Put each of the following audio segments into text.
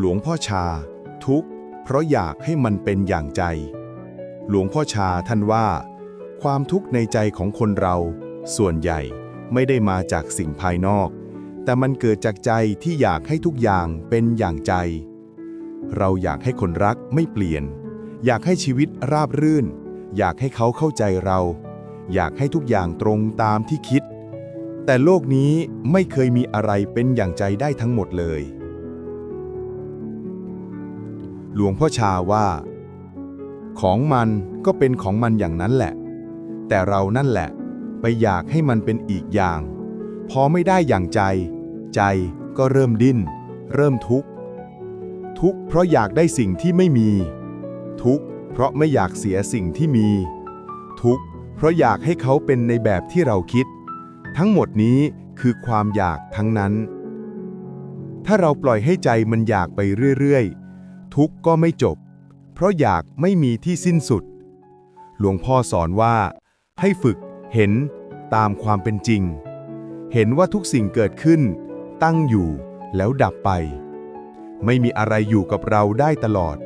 หลวงพ่อชา ทุกข์เพราะอยากให้มันเป็นอย่างใจ หลวงพ่อชาท่านว่า ความทุกข์ในใจของคนเรา ส่วนใหญ่ไม่ได้มาจากสิ่งภายนอก แต่มันเกิดจากใจที่อยากให้ทุกอย่างเป็นอย่างใจ เราอยากให้คนรักไม่เปลี่ยน อยากให้ชีวิตราบรื่น อยากให้เขาเข้าใจเรา อยากให้ทุกอย่างตรงตามที่คิด แต่โลกนี้ไม่เคยมีอะไรเป็นอย่างใจได้ทั้งหมดเลย หลวงพ่อชาว่า ของมันก็เป็นของมันอย่างนั้นแหละ แต่เรานั่นแหละ ไปอยากให้มันเป็นอีกอย่าง พอไม่ได้อย่างใจ ใจก็เริ่มดิ้น เริ่มทุกข์ ทุกข์เพราะอยากได้สิ่งที่ไม่มี ทุกข์เพราะไม่อยากเสียสิ่งที่มี ทุกข์เพราะอยากให้เขาเป็นในแบบที่เราคิด ทั้งหมดนี้คือความอยากทั้งนั้น ถ้าเราปล่อยให้ใจมันอยากไปเรื่อย ๆ ทุกข์ก็ไม่จบ เพราะอยากไม่มีที่สิ้นสุด หลวงพ่อสอนว่า ให้ฝึกเห็นตามความเป็นจริง เห็นว่าทุกสิ่งเกิดขึ้น ตั้งอยู่แล้วดับไป ไม่มีอะไรอยู่กับเราได้ตลอด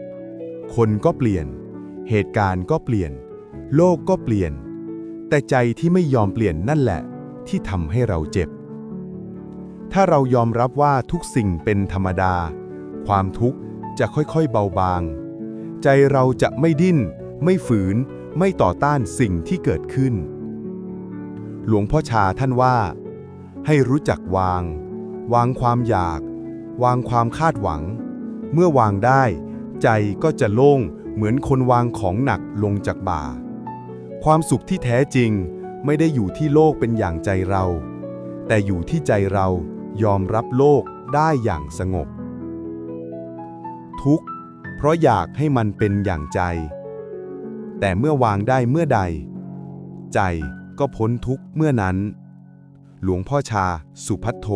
คนก็เปลี่ยน เหตุการณ์ก็เปลี่ยน โลกก็เปลี่ยน แต่ใจที่ไม่ยอมเปลี่ยนนั่นแหละ ที่ทำให้เราเจ็บ ถ้าเรายอมรับว่าทุกสิ่งเป็นธรรมดา ความทุกข์ จะค่อยๆเบาบาง ใจเราจะไม่ดิ้น ไม่ฝืน ไม่ต่อต้านสิ่งที่เกิดขึ้น หลวงพ่อชาท่านว่า ให้รู้จักวาง วางความอยาก วางความคาดหวัง เมื่อวางได้ ใจก็จะโล่งเหมือนคนวางของหนักลงจากบ่า ความสุขที่แท้จริงไม่ได้อยู่ที่โลกเป็นอย่างใจเรา แต่อยู่ที่ใจเรายอมรับโลกได้อย่างสงบ ทุกข์ เพราะอยากให้มันเป็นอย่างใจ แต่เมื่อวางได้เมื่อใด ใจก็พ้นทุกข์เมื่อนั้น หลวงพ่อชาสุพัทโท